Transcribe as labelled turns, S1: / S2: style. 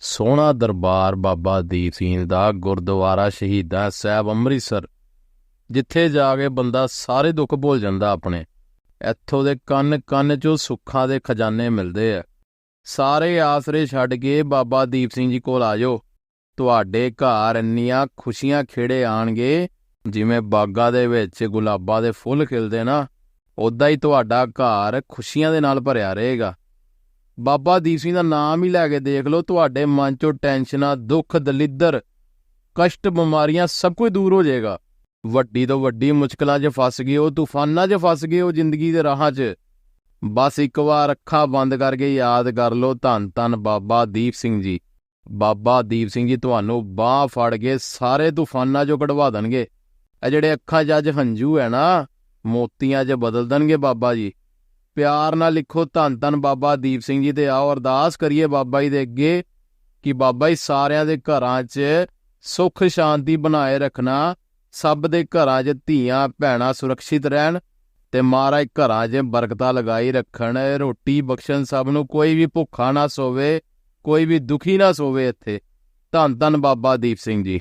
S1: ਸੋਹਣਾ ਦਰਬਾਰ ਬਾਬਾ ਦੀਪ ਸਿੰਘ ਦਾ ਗੁਰਦੁਆਰਾ ਸ਼ਹੀਦਾਂ ਸਾਹਿਬ ਅੰਮ੍ਰਿਤਸਰ, ਜਿੱਥੇ ਜਾ ਕੇ ਬੰਦਾ ਸਾਰੇ ਦੁੱਖ ਭੁੱਲ ਜਾਂਦਾ ਆਪਣੇ। ਇੱਥੋਂ ਦੇ ਕੰਨ ਕੰਨ ਚੋਂ ਸੁੱਖਾਂ ਦੇ ਖਜ਼ਾਨੇ ਮਿਲਦੇ ਆ। ਸਾਰੇ ਆਸਰੇ ਛੱਡ ਕੇ ਬਾਬਾ ਦੀਪ ਸਿੰਘ ਜੀ ਕੋਲ ਆਜੋ। ਤੁਹਾਡੇ ਘਰ ਇੰਨੀਆਂ ਖੁਸ਼ੀਆਂ ਖੇੜੇ ਆਣਗੇ, ਜਿਵੇਂ ਬਾਗਾਂ ਦੇ ਵਿੱਚ ਗੁਲਾਬਾਂ ਦੇ ਫੁੱਲ ਖਿਲਦੇ ਨਾ ਉਦਾਂ ਹੀ ਤੁਹਾਡਾ ਘਰ ਖੁਸ਼ੀਆਂ ਦੇ ਨਾਲ ਭਰਿਆ ਰਹੇਗਾ। ਬਾਬਾ ਦੀਪ ਸਿੰਘ ਦਾ ਨਾਮ ਹੀ ਲੈ ਕੇ ਦੇਖ ਲਓ, ਤੁਹਾਡੇ ਮਨ ਚੋਂ ਟੈਨਸ਼ਨਾਂ, ਦੁੱਖ, ਦਲਿੱਦਰ, ਕਸ਼ਟ, ਬਿਮਾਰੀਆਂ ਸਭ ਕੁਝ ਦੂਰ ਹੋ ਜਾਏਗਾ। ਵੱਡੀ ਤੋਂ ਵੱਡੀ ਮੁਸ਼ਕਲਾਂ 'ਚ ਫਸ ਗਏ ਹੋ, ਤੂਫਾਨਾਂ 'ਚ ਫਸ ਗਏ ਹੋ ਜ਼ਿੰਦਗੀ ਦੇ ਰਾਹਾਂ 'ਚ। ਬਸ ਇੱਕ ਵਾਰ ਅੱਖਾਂ ਬੰਦ ਕਰਕੇ ਯਾਦ ਕਰ ਲਓ, ਧੰਨ ਧੰਨ ਬਾਬਾ ਦੀਪ ਸਿੰਘ ਜੀ। ਬਾਬਾ ਦੀਪ ਸਿੰਘ ਜੀ ਤੁਹਾਨੂੰ ਬਾਹ ਫੜ ਕੇ ਸਾਰੇ ਤੂਫਾਨਾਂ 'ਚੋਂ ਕਢਵਾ ਦੇਣਗੇ। ਇਹ ਜਿਹੜੇ ਅੱਖਾਂ 'ਚ ਅੱਜ ਹੰਝੂ ਹੈ ਨਾ, ਮੋਤੀਆਂ 'ਚ ਬਦਲ ਦੇਣਗੇ ਬਾਬਾ ਜੀ। ਪਿਆਰ ਨਾਲ ਲਿਖੋ, ਧੰਨ ਧੰਨ ਬਾਬਾ ਦੀਪ ਸਿੰਘ ਜੀ ਤੇ ਆਓ। ਅਰਦਾਸ ਕਰੀਏ ਬਾਬਾ ਜੀ ਦੇ ਅੱਗੇ ਕਿ ਬਾਬਾ ਜੀ ਸਾਰਿਆਂ ਦੇ ਘਰਾਂ 'ਚ ਸੁੱਖ ਸ਼ਾਂਤੀ ਬਣਾਏ ਰੱਖਣਾ, ਸਭ ਦੇ ਘਰਾਂ 'ਚ ਧੀਆਂ ਭੈਣਾਂ ਸੁਰੱਖਿਅਤ ਰਹਿਣ ਤੇ ਮਹਾਰਾਜ ਘਰਾਂ 'ਚ ਬਰਕਤਾਂ ਲਗਾਈ ਰੱਖਣ। ਰੋਟੀ ਬਖਸ਼ਣ ਸਭ ਨੂੰ ਕੋਈ ਵੀ ਭੁੱਖਾ ਨਾ ਸੋਵੇ, ਕੋਈ ਵੀ ਦੁਖੀ ਨਾ ਸੋਵੇ ਇੱਥੇ। ਧੰਨ ਧੰਨ ਬਾਬਾ ਦੀਪ ਸਿੰਘ ਜੀ।